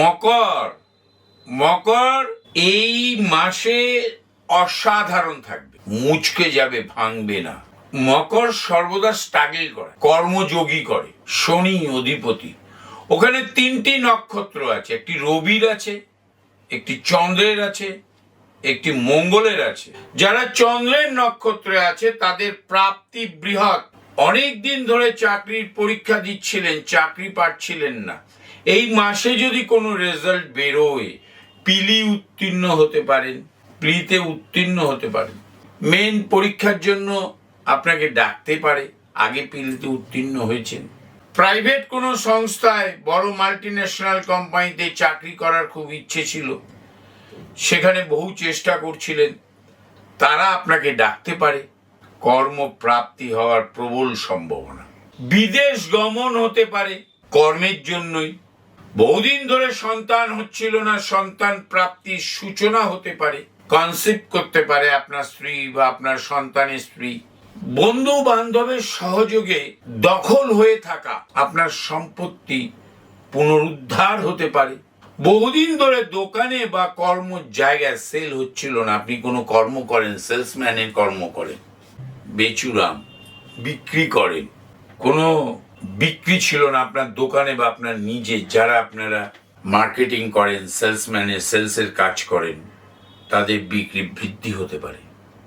মকর। মকর এই মাসে অসাধারণ থাকবে। মুচকে যাবে, ভাঙবে না। মকর সর্বদা স্ট্রাগল করে, কর্মযোগী করে। শনি অধিপতি। ওখানে তিনটি নক্ষত্র আছে। একটি রবির আছে, একটি চন্দ্রের আছে, একটি মঙ্গলের আছে। যারা চন্দ্রের নক্ষত্রে আছে, তাদের প্রাপ্তি বৃহৎ। অনেক দিন ধরে চাকরির পরীক্ষা দিচ্ছিলেন, চাকরি পাচ্ছিলেন না। এই মাসে যদি কোনো রেজাল্ট বেরোয়, পিলি উত্তীর্ণ হতে পারেন, প্লিতে উত্তীর্ণ হতে পারেন। মেন পরীক্ষার জন্য আপনাকে ডাকতে পারে, আগে পিলিতে উত্তীর্ণ হয়েছেন। প্রাইভেট কোনো সংস্থায় বড় মাল্টি ন্যাশনাল কোম্পানিতে চাকরি করার খুব ইচ্ছে ছিল। সেখানে বহু চেষ্টা করছিলেন। তারা আপনাকে ডাকতে পারে। কর্মপ্রাপ্তি হওয়ার প্রবল সম্ভাবনা। বিদেশ গমন হতে পারে কর্মের জন্যই। বহুদিন ধরে সন্তান হচ্ছিল না, সন্তান প্রাপ্তির সূচনা হতে পারে কনসেপ্ট করতে পারে আপনার স্ত্রী বা আপনার সন্তানের স্ত্রী। বন্ধু বান্ধবের সহযোগে দখল হয়ে থাকা আপনার সম্পত্তি পুনরুদ্ধার হতে পারে। বহুদিন ধরে দোকানে বা কর্ম জায়গায় সেল হচ্ছিল না। আপনি কোনো কর্ম করেন সেলসম্যানের কর্ম করেন, বেচুরাম, বিক্রি করেন, কোনো বিক্রি ছিল না আপনার দোকানে বা আপনার নিজে, যারা আপনারা মার্কেটিং করেন সেলসম্যানের সেলসের কাজ করেন, তাদের বিক্রি বৃদ্ধি হতে পারে,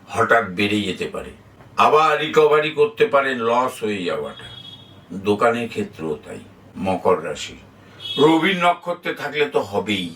হঠাৎ বেড়ে যেতে পারে। আবার রিকভারি করতে পারেন লস হয়ে যাওয়াটা। দোকানের ক্ষেত্রেও তাই, মকর রাশি রবির নক্ষত্রে থাকলে তো হবেই।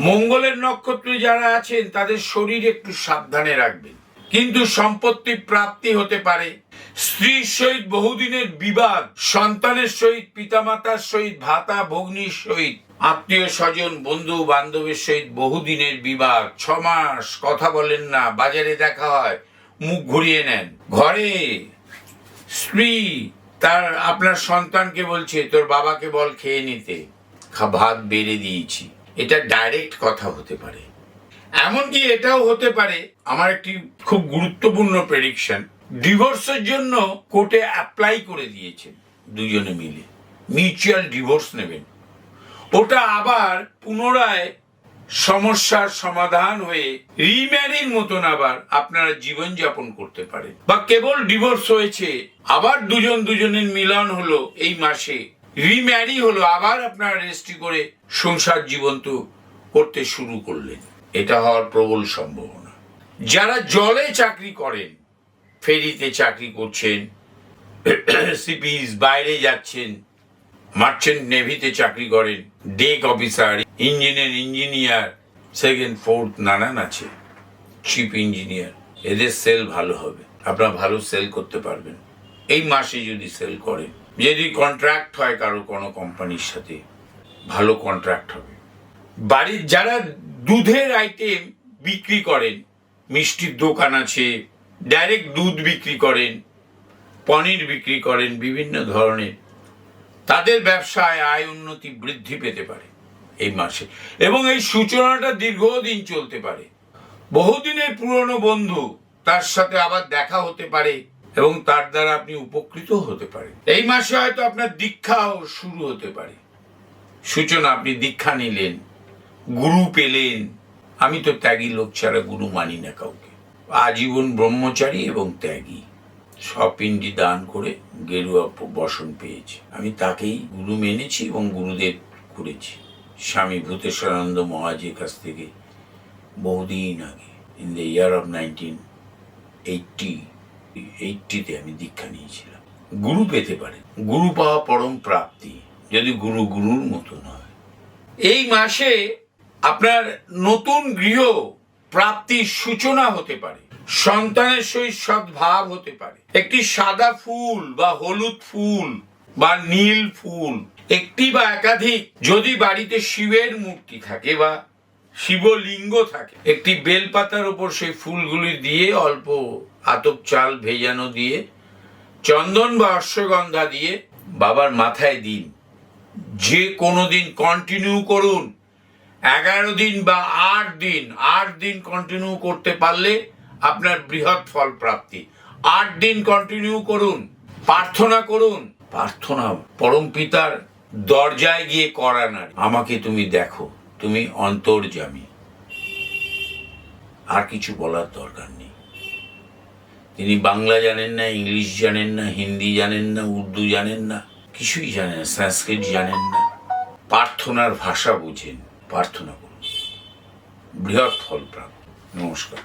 মঙ্গলের নক্ষত্রে যারা আছেন, তাদের শরীর একটু সাবধানে রাখবেন। কিন্তু সম্পত্তি প্রাপ্তি হতে পারে। স্ত্রীর সহিত বহুদিনের বিবাদ, সন্তানের সহিত, পিতামাতার সহিত, ভাতা ভগ্নির সহিত, আত্মীয় স্বজন, বন্ধু বান্ধবের সহিত বহুদিনের বিবাদ। ছ মাস কথা বলেন না, বাজারে দেখা হয়, মুখ ঘুরিয়ে নেন। ঘরে স্ত্রী তার, আপনার সন্তানকে বলছে, তোর বাবাকে বল খেয়ে নিতে। ভাত বেড়ে দিয়েছি। এটা ডাইরেক্ট কথা হতে পারে। এমনকি এটাও হতে পারে আমার একটি খুব গুরুত্বপূর্ণ প্রেডিকশন ডিভোর্সের জন্য কোর্টে অ্যাপ্লাই করে দিয়েছেন দুজনে মিলে। মিউচুয়াল ডিভোর্স নেবেন। ওটা আবার পুনরায় সমস্যার সমাধান হয়ে রিম্যারির মতন আবার আপনারা জীবনযাপন করতে পারেন। বা কেবল ডিভোর্স হয়েছে, আবার দুজন দুজনের মিলন হলো এই মাসে। রিম্যারি হলো, আবার আপনারা রেজিস্ট্রি করে সংসার জীবন তো করতে শুরু করলেন। এটা হওয়ার প্রবল সম্ভাবনা। যারা জলে চাকরি করেন, ফেরিতে চাকরি করছেন সিপিস বাইরে যাচ্ছেন, মার্চেন্ট নেভিতে চাকরি করেন, deck officer engineer engineer, second, fourth, নানান আছে, চিফ ইঞ্জিনিয়ার, এদের সেল ভালো হবে, আপনারা ভালো সেল করতে পারবেন। এই মাসে যদি সেল করেন, যদি কন্ট্রাক্ট হয় কারও কোনো কোম্পানির সাথে, ভালো কন্ট্রাক্ট হবে। বাড়ির যারা দুধের আইটেম বিক্রি করেন। মিষ্টির দোকান আছে ডাইরেক্ট দুধ বিক্রি করেন, পনির বিক্রি করেন, বিভিন্ন ধরনের। তাদের ব্যবসায় আয় উন্নতি বৃদ্ধি পেতে পারে এই মাসে। এবং এই সূচনাটা দীর্ঘদিন চলতে পারে। বহুদিনের পুরনো বন্ধু, তার সাথে আবার দেখা হতে পারে এবং তার দ্বারা আপনি উপকৃত হতে পারেন। এই মাসে হয়তো আপনার দীক্ষাও শুরু হতে পারে। সূচনা আপনি দীক্ষা নিলেন। গুরু পেলেন, আমি তো ত্যাগী লোক ছাড়া গুরু মানি না কাউকে। আজীবন ব্রহ্মচারী এবং ত্যাগী। সপিণ্ডি দান করে গেরুয়া বসন পেয়েছি। আমি তাকেই গুরু মেনেছি এবং গুরুদেব করেছি। স্বামী ভূতেশ্বরানন্দ মহাজের কাছ থেকে বহুদিন আগে in the year of nineteen eighty এইটটিতে আমি দীক্ষা নিয়েছিলাম। গুরু পেতে পারে। গুরু পাওয়া পরম প্রাপ্তি, যদি গুরু গুরুর মতন হয় এই মাসে আপনার নতুন গৃহ প্রাপ্তির সূচনা হতে পারে, সন্তানের সহিত সদ্ভাব হতে পারে। একটি সাদা ফুল বা হলুদ ফুল বা নীল ফুল, একটি বা একাধিক যদি বাড়িতে শিবের মূর্তি থাকে বা শিবলিঙ্গ থাকে, একটি বেলপাতার উপর সেই ফুলগুলি দিয়ে অল্প আতপ চাল ভেজানো দিয়ে, চন্দন বা অশ্বগন্ধা দিয়ে বাবার মাথায় দিন। যে কোনো দিন কন্টিনিউ করুন। এগারো দিন বা আট দিন আট দিন কন্টিনিউ করতে পারলে আপনার বৃহৎ ফল প্রাপ্তি। আট দিন কন্টিনিউ করুন, প্রার্থনা করুন। প্রার্থনা, পরম পিতার দরজায় গিয়ে করা নারী আমাকে তুমি দেখো, তুমি অন্তর্জামী আর কিছু বলার দরকার নেই। তিনি বাংলা জানেন না, ইংলিশ জানেন না, হিন্দি জানেন না, উর্দু জানেন না, কিছুই জানেন না, সংস্কৃত জানেন না। প্রার্থনার ভাষা বুঝেন। প্রার্থনা করুন। বৃহৎ ফল প্রাপ্ত নমস্কার।